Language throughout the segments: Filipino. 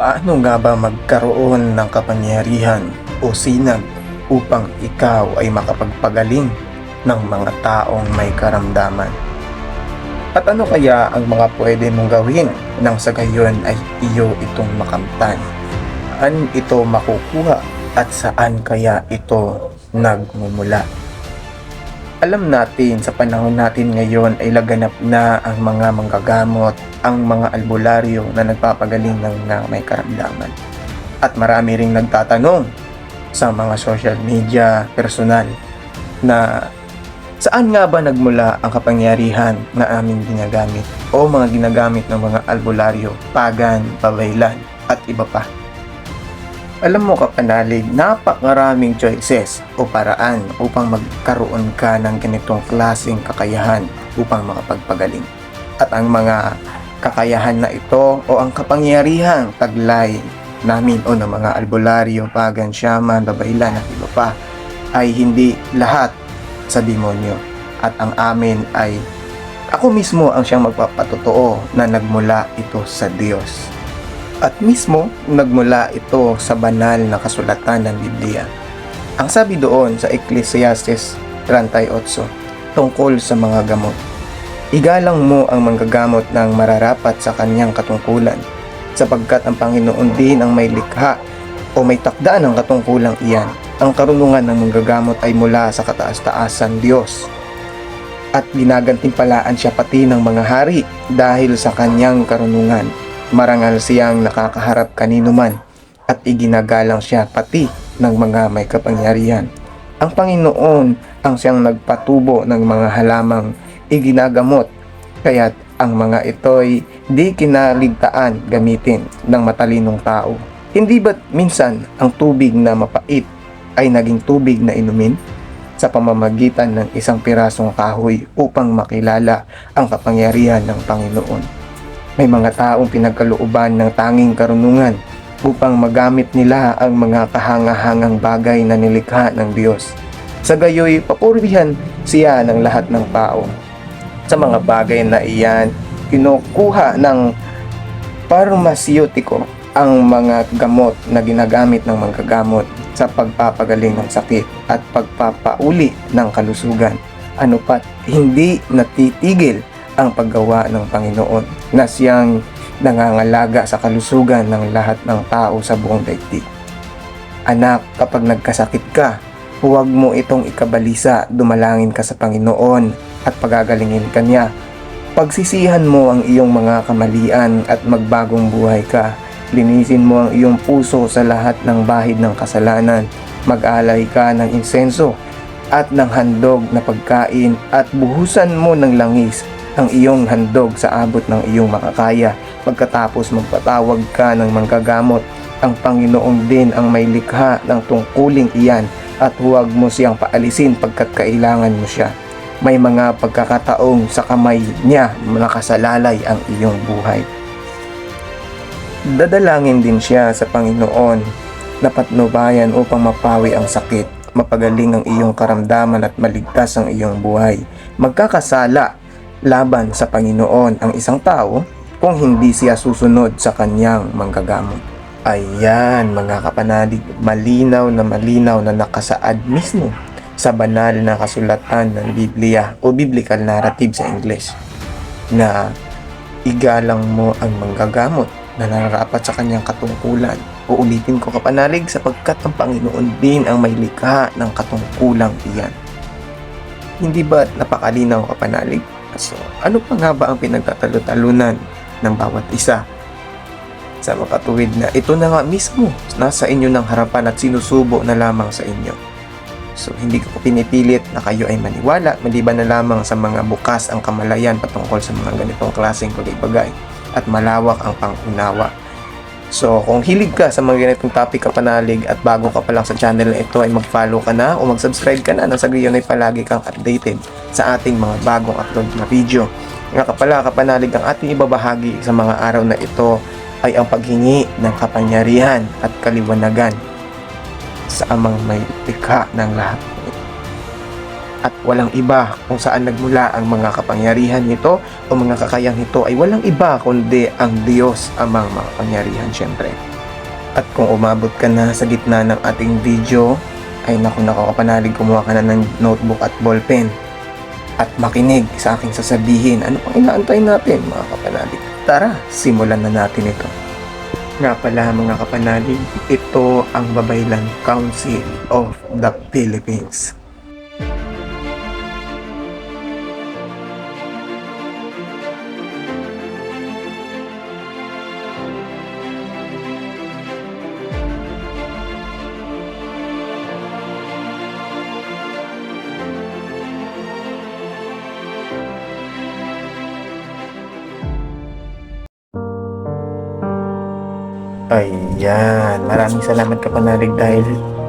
Paano nga ba magkaroon ng kapangyarihan o sinag upang ikaw ay makapagpagaling ng mga taong may karamdaman? At ano kaya ang mga pwede mong gawin nang sa gayon ay iyo itong makamtan? Saan ito makukuha at saan kaya ito nagmumula? Alam natin sa panahon natin ngayon ay laganap na ang mga manggagamot, ang mga albularyo na nagpapagaling ng na may karamdaman. At marami ring nagtatanong sa mga social media personal na saan nga ba nagmula ang kapangyarihan na aming ginagamit o mga ginagamit ng mga albularyo, pagan, pabaylan at iba pa. Alam mo kapanalig, napakaraming choices o paraan upang magkaroon ka ng ganitong klaseng kakayahan upang makapagpagaling. At ang mga kakayahan na ito o ang kapangyarihang taglay namin o ng mga albularyo, pagan, shaman, babaylan at iba pa ay hindi lahat sa demonyo. At ang amin ay ako mismo ang siyang magpapatotoo na nagmula ito sa Diyos. At mismo, nagmula ito sa banal na kasulatan ng Biblia. Ang sabi doon sa Ecclesiastes 38 tungkol sa mga gamot. Igalang mo ang manggagamot ng mararapat sa kanyang katungkulan, sapagkat ang Panginoon din ang may likha o may takda ng katungkulang iyan. Ang karunungan ng manggagamot ay mula sa kataas-taasan Diyos. At ginagantimpalaan siya pati ng mga hari dahil sa kanyang karunungan Marangal siyang nakakaharap kanino man at iginagalang siya pati ng mga may kapangyarihan. Ang Panginoon ang siyang nagpatubo ng mga halamang iginagamot kaya't ang mga ito'y di kinaligtaan gamitin ng matalinong tao. Hindi ba't minsan ang tubig na mapait ay naging tubig na inumin? sa pamamagitan ng isang pirasong kahoy upang makilala ang kapangyarihan ng Panginoon. May mga taong pinagkalooban ng tanging karunungan upang magamit nila ang mga kahanga-hangang bagay na nilikha ng Diyos. Sa gayoy, papurihan siya ng lahat ng tao. Sa mga bagay na iyan, kinukuha ng parmasyutiko ang mga gamot na ginagamit ng manggagamot sa pagpapagaling ng sakit at pagpapauli ng kalusugan. Ano pat, hindi natitigil ang paggawa ng Panginoon na siyang nangangalaga sa kalusugan ng lahat ng tao sa buong daigdig. Anak, kapag nagkasakit ka, huwag mo itong ikabalisa, dumalangin ka sa Panginoon at pagagalingin ka niya. Pagsisihan mo ang iyong mga kamalian at magbagong buhay ka. Linisin mo ang iyong puso sa lahat ng bahid ng kasalanan. Mag-alay ka ng insenso at ng handog na pagkain at buhusan mo ng langis ang iyong handog sa abot ng iyong makakaya. Pagkatapos magpatawag ka ng manggagamot, ang Panginoon din ang may likha ng tungkuling iyan at huwag mo siyang paalisin pagkat kailangan mo siya. May mga pagkakataong sa kamay niya nakasalalay ang iyong buhay. Dadalangin din siya sa Panginoon na patnubayan upang mapawi ang sakit, mapagaling ang iyong karamdaman at maligtas ang iyong buhay. Magkakasala laban sa Panginoon ang isang tao kung hindi siya susunod sa kanyang manggagamot. Ayan mga kapanalig, malinaw na malinaw na nakasaad mismo sa banal na kasulatan ng Biblia o biblical narrative sa English na igalang mo ang manggagamot na nararapat sa kanyang katungkulan. Uulitin ko kapanalig sapagkat ang Panginoon din ang may likha ng katungkulang iyan. Hindi ba napakalinaw kapanalig? So, ano pa nga ba ang pinagtatalo-talunan ng bawat isa? Sa makatuwid na ito na nga mismo nasa inyo ng harapan at sinusubo na lamang sa inyo. So, hindi ko pinipilit na kayo ay maniwala, maliban na lamang sa mga bukas ang kamalayan patungkol sa mga ganitong klaseng bagay-bagay at malawak ang pangunawa. So, kung hilig ka sa mga ganitong topic kapanalig at bago ka pa lang sa channel na ito ay mag-follow ka na o mag-subscribe ka na nang sa gayon ay palagi kang updated sa ating mga bagong upload na video. Nga kapala kapanalig ang ating ibabahagi sa mga araw na ito ay ang paghingi ng kapangyarihan at kaliwanagan sa amang may likha ng lahat. At walang iba kung saan nagmula ang mga kapangyarihan nito o mga kakayang nito ay walang iba kundi ang Diyos amang mga kapangyarihan syempre. At kung umabot ka na sa gitna ng ating video, ay naku naku kapanalig kumuha ka na ng notebook at ballpen at makinig sa aking sasabihin. Ano pang inaantay natin mga kapanalig? Tara, simulan na natin ito. Nga pala mga kapanalig, ito ang Babaylan Council of the Philippines. Ayan, maraming salamat kapanalig dahil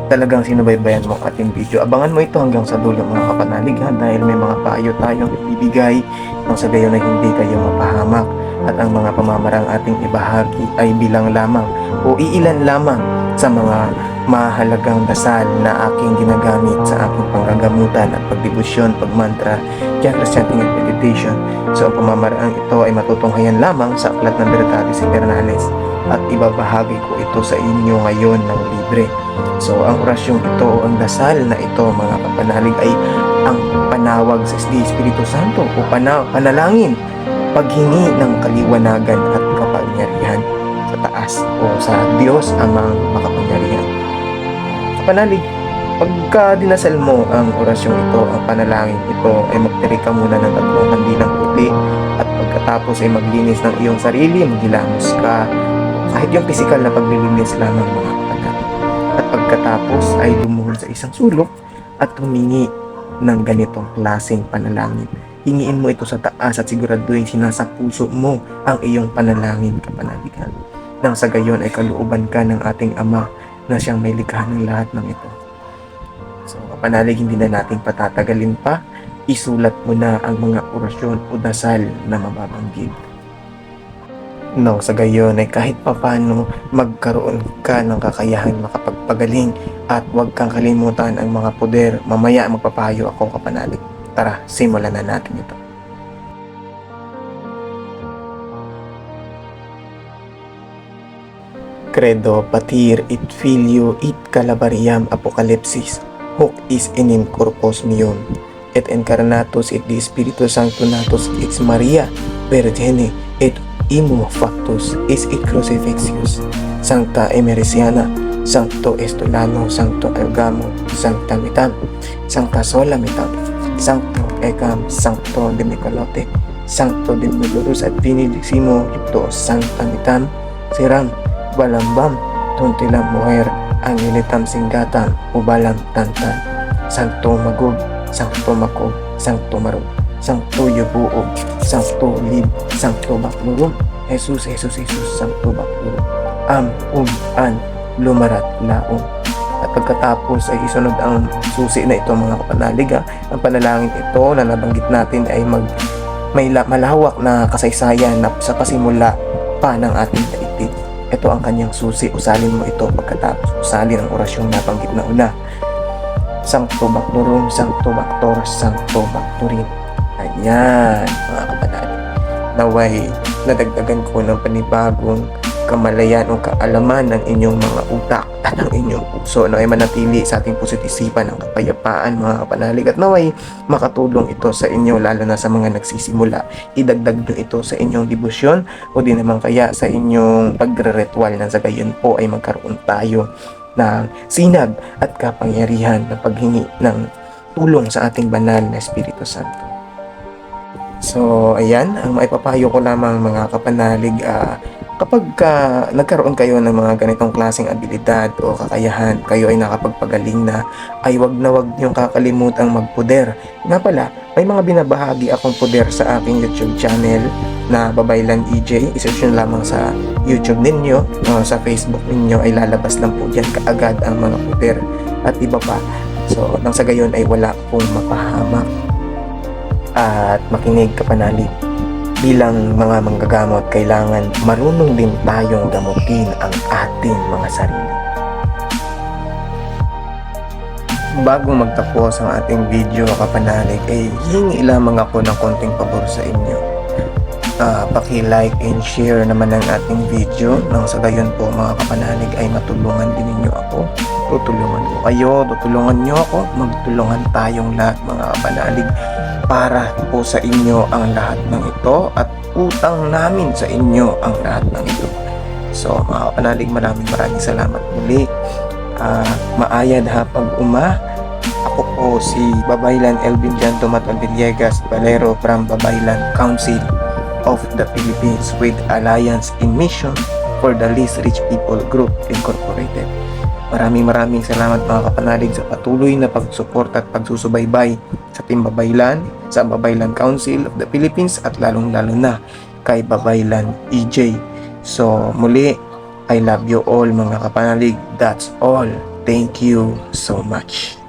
talagang sinubaybayan mo ating video. Abangan mo ito hanggang sa dulo mga kapanalig ha dahil may mga payo tayong ibibigay nang sa gayon na hindi kayo mapahamak at ang mga pamamarang ating ibahagi ay bilang lamang o iilan lamang sa mga mahalagang dasal na aking ginagamit sa aking panggagamutan at pagdibusyon, pagmantra, chakra chanting at meditation. So ang pamamaraan ito ay matutunghayan lamang sa Aklat ng Verdades Eternales at ibabahagi ko ito sa inyo ngayon ng libre. So ang orasyong ito o ang dasal na ito mga kapanalig ay ang panawag sa Espiritu Santo o pana panalangin paghingi ng kaliwanagan at kapangyarihan sa taas o sa Diyos amang makapangyarihan. Kapanalig, pagka dinasal mo ang orasyong ito, ang panalangin ito, ay magtiri ka muna ng tatlong kandilang puti at pagkatapos ay maglinis ng iyong sarili, maghilamos ka, kahit yung physical na paglilinis lamang mga kapanalig. At pagkatapos ay lumuhod sa isang sulok at humingi ng ganitong klaseng panalangin. Hingiin mo ito sa taas at siguraduhin sinasa puso mo ang iyong panalangin kapanaligan. Nang sa gayon ay kalooban ka ng ating Ama na siyang may likha ng lahat ng ito. So kapanalig hindi na natin patatagalin pa, isulat mo na ang mga orasyon o dasal na mababanggit. Nang sa gayon ay kahit papano magkaroon ka ng kakayahan makapagpagaling at huwag kang kalimutan ang mga poder. Mamaya magpapayo ako kapanalig. Tara, simulan na natin ito. Credo patir it filio it calabariam apocalypsis hoc is enim corpus meum et incarnatus et de spiritu sancto natus ex Maria Virgine et imo factus is et crucifixius sancta emericiana sancto estolano sancto algamo sancta mitam sancta sola mitam sancto ecam sancto de Micolote sancto de Melurus et benedictimo ipto sancta mitam siram balambam tuntilam muher angilitam singgatan ubalam tantan sancto magub sancto makub sancto marub sancto yubuo sancto lib sancto baklurum Jesus Jesus Jesus sancto baklurum am um an lumarat laong at pagkatapos ay isunod ang susi na ito mga kapanalig ha. ang panalangin ito na nabanggit natin ay mag may la- malawak na kasaysayan na sa pasimula pa ng ating daigdig ito ang kanyang susi. Usalin mo ito pagkatapos usalin ang orasyong nabanggit na una. Sancto Bactorum, Sancto Bactor, Sancto Bactorin. Ayan, mga kapanalig. Naway, nadagdagan ko ng panibagong kamalayan o kaalaman ng inyong mga utak at ng inyong puso na ay manatili sa ating positisipan ng kapayapaan mga kapanalig at naway makatulong ito sa inyo lalo na sa mga nagsisimula idagdag nyo ito sa inyong debosyon o di naman kaya sa inyong pagre-ritual na sa gayon po ay magkaroon tayo ng sinag at kapangyarihan na paghingi ng tulong sa ating banal na Espiritu Santo. So, ayan, ang maipapayo ko lamang mga kapanalig, ah, kapag ka nagkaroon kayo ng mga ganitong klaseng abilidad o kakayahan, kayo ay nakapagpagaling na, ay wag na wag niyong kakalimutang magpuder. Nga pala, may mga binabahagi akong puder sa aking YouTube channel na Babaylan EJ. Isearch nyo lamang sa YouTube ninyo, o sa Facebook ninyo ay lalabas lang po dyan kaagad ang mga puder at iba pa. So, nang sa gayon ay wala pong mapahamak at makinig kapanalig. Bilang mga manggagamot, kailangan marunong din tayong gamutin ang ating mga sarili. bago magtapos ang ating video kapanalig ay hingi lamang ako ng konting pabor sa inyo. Ah, paki-like and share naman ang ating video nang sa gayon po mga kapanalig ay matulungan din ninyo ako. Tutulungan ko kayo, tutulungan nyo ako, magtulungan tayong lahat mga kapanalig para po sa inyo ang lahat ng ito at utang namin sa inyo ang lahat ng ito. So mga kapanalig maraming maraming salamat muli. Ah, maayad hapag uma. Ako po si Babaylan Elvin Jan Villegas Valero from Babaylan Council of the Philippines with Alliance in Mission for the Least Rich People Group Incorporated. Maraming maraming salamat mga kapanalig sa patuloy na pagsuporta at pagsusubaybay sa Team Babaylan, sa Babaylan Council of the Philippines at lalong-lalo na kay Babaylan EJ. So muli, I love you all mga kapanalig. That's all. Thank you so much.